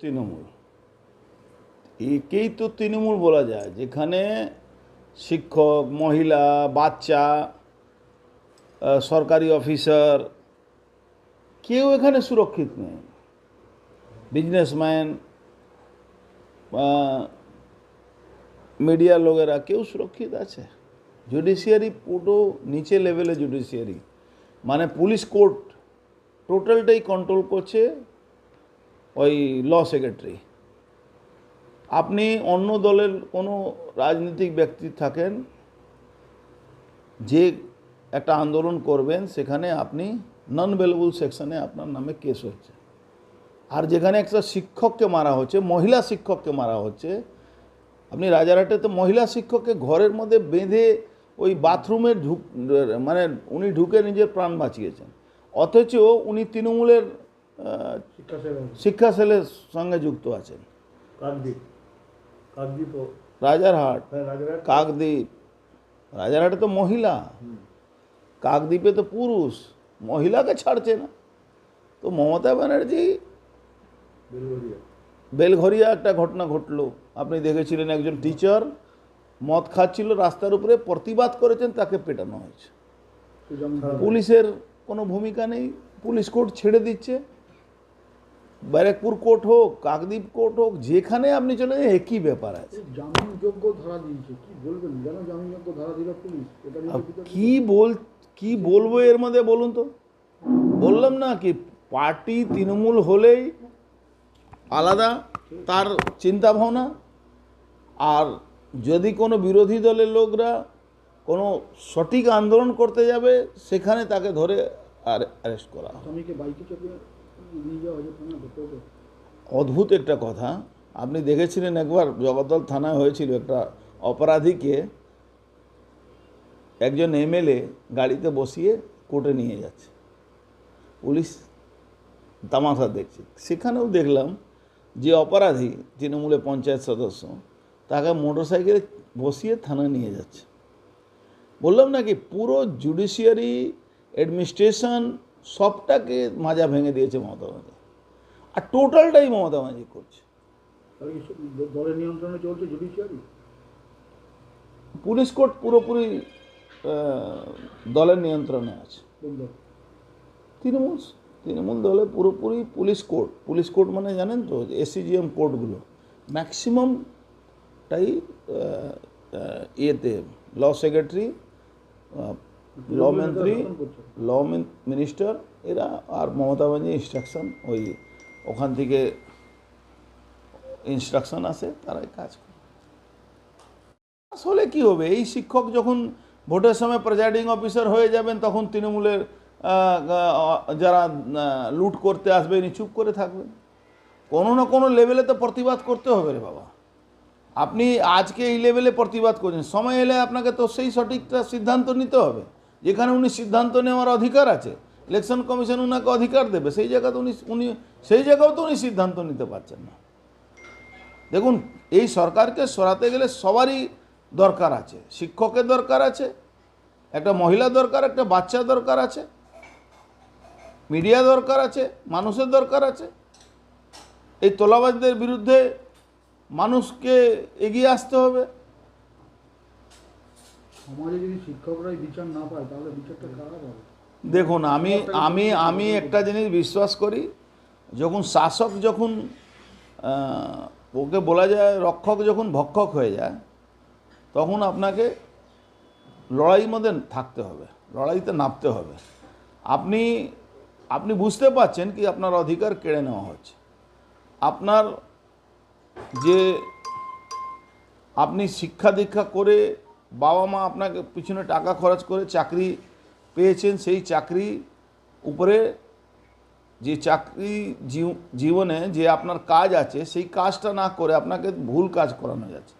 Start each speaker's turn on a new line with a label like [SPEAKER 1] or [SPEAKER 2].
[SPEAKER 1] তৃণমূল। একেই তো তৃণমূল বলা যায়, যেখানে শিক্ষক, মহিলা, বাচ্চা সরকারি অফিসার, কেউ এখানে সুরক্ষিত নেই। বিজনেসম্যান মিডিয়ার লোকেরা কেউ সুরক্ষিত আছে। জুডিশিয়ারি পুরো নিচে লেভেলে জুডিশিয়ারি। মানে পুলিশ কোর্ট টোটালটাই কন্ট্রোল করছে ওই ল সেক্রেটারি। আপনি অন্য দলের কোনো রাজনৈতিক ব্যক্তি থাকেন, যে একটা আন্দোলন করবেন, সেখানে আপনি নন ভ্যালুবল সেকশনে আপনার নামে কেস হচ্ছে। আর যেখানে একটা শিক্ষককে মারা হচ্ছে, মহিলা শিক্ষককে মারা হচ্ছে, আপনি রাজারহাটে তো মহিলা শিক্ষককে ঘরের মধ্যে বেঁধে ওই বাথরুমে ঢুক মানে উনি ঢুকে নিজের প্রাণ বাঁচিয়েছেন। অথচ উনি তৃণমূলের
[SPEAKER 2] শিক্ষা
[SPEAKER 1] সেলের সঙ্গে যুক্ত আছেন।
[SPEAKER 2] ও
[SPEAKER 1] রাজারহাট।
[SPEAKER 2] হ্যাঁ
[SPEAKER 1] কাকদ্বীপ। রাজারহাটে তো মহিলা। কাকদ্বীপে তো পুরুষ। মহিলাকে ছাড়ছে না। তো মমতা ব্যানার্জি বেলঘরিয়া একটা ঘটনা ঘটলো। আপনি দেখেছিলেন একজন টিচার মদ খাচ্ছিল রাস্তার উপরে প্রতিবাদ করেছেন তাকে পেটানো হয়েছে। পুলিশের কোনো ভূমিকা নেই। পুলিশ কোর্ট ছেড়ে দিচ্ছে। ব্যারাকপুর কোর্ট হোক কাকদ্বীপ কোর্ট হোক যেখানে আপনি চলে যান একই ব্যাপার আছে।
[SPEAKER 2] জামিনযোগ্য ধারা দিয়েছে কি বলবেন? কেন জামিনযোগ্য ধারা দিল পুলিশ?
[SPEAKER 1] কি বল কি বলব এর মধ্যে বলুন তো? বললাম না কি পার্টি তৃণমূল হলেই আলাদা তার চিন্তা ভাবনা আর যদি কোনো বিরোধী দলের লোকরা কোনো সঠিক আন্দোলন করতে যাবে সেখানে তাকে ধরে আর অ্যারেস্ট করা। অদ্ভুত একটা কথা। আপনি দেখেছিলেন একবার জগদ্দল থানায় হয়েছিল একটা অপরাধীকে একজন এমএলএ গাড়িতে বসিয়ে কোর্টে নিয়ে যাচ্ছে। পুলিশ তামাশা দেখছে। সেখানেও দেখলাম যে অপরাধী তৃণমূলের পঞ্চায়েত সদস্য, তাকে মোটরসাইকেলে বসিয়ে থানায় নিয়ে যাচ্ছে। বললাম নাকি পুরো জুডিশিয়ারি অ্যাডমিনিস্ট্রেশন সবটাকে মাজা ভেঙে দিয়েছে মমতা ব্যানার্জি। আর টোটালটাই মমতা ব্যানার্জি করছে।
[SPEAKER 2] দলের নিয়ন্ত্রণে চলছে জুডিশিয়ারি
[SPEAKER 1] পুলিশ কোর্ট পুরোপুরি দলের নিয়ন্ত্রণে আছে। তৃণমূল তৃণমূল দলে পুরোপুরি পুলিশ কোর্ট। পুলিশ কোর্ট মানে জানেন তো এসিজিএম কোর্টগুলো। ম্যাক্সিমামটাই ইয়েতে ল সেক্রেটারি ল মন্ত্রী
[SPEAKER 2] শাসন
[SPEAKER 1] ল মিনিস্টার এরা আর মমতা ব্যানার্জি ইনস্ট্রাকশন ওই ওখান থেকে ইনস্ট্রাকশন আসে তারাই কাজ করে। আসলে কি হবে? এই শিক্ষক যখন ভোটের সময় প্রেজাইডিং অফিসার হয়ে যাবেন তখন তৃণমূলের যারা লুট করতে আসবে ইনি চুপ করে থাকবেন। কোনো না কোনো লেভেলে তো প্রতিবাদ করতে হবে রে বাবা। আপনি আজকে এই লেভেলে প্রতিবাদ করছেন সময় এলে আপনাকে তো সেই সঠিকটা সিদ্ধান্ত নিতে হবে। যেখানে উনি সিদ্ধান্ত নেওয়ার অধিকার আছে ইলেকশন কমিশন উনাকে অধিকার দেবে, সেই জায়গাতে উনি উনি, সেই জায়গাও তো উনি সিদ্ধান্ত নিতে পারছেন না। দেখুন, এই সরকারকে সরাতে গেলে সবারই দরকার আছে, শিক্ষকের দরকার আছে, একটা মহিলা দরকার, একটা বাচ্চা দরকার আছে, মিডিয়া দরকার আছে, মানুষের দরকার আছে। এই তোলাবাজদের বিরুদ্ধে মানুষকে এগিয়ে আসতে হবে। দেখুন, আমি আমি আমি একটা জিনিস বিশ্বাস করি, যখন শাসক যখন ওকে বলা যায় রক্ষক যখন ভক্ষক হয়ে যায়, তখন আপনাকে লড়াইয়ের মধ্যে থাকতে হবে, লড়াইতে নামতে হবে। আপনি আপনি বুঝতে পারছেন কি আপনার অধিকার কেড়ে নেওয়া হচ্ছে। আপনার যে, আপনি শিক্ষা দীক্ষা করে বাবা মা আপনাকে পিছনে টাকা খরচ করে চাকরি পেয়েছেন, সেই চাকরি উপরে যে চাকরি জীব- জীবনে যে আপনার কাজ আছে, সেই কাজটা না করে আপনাকে ভুল কাজ করানো যাচ্ছে।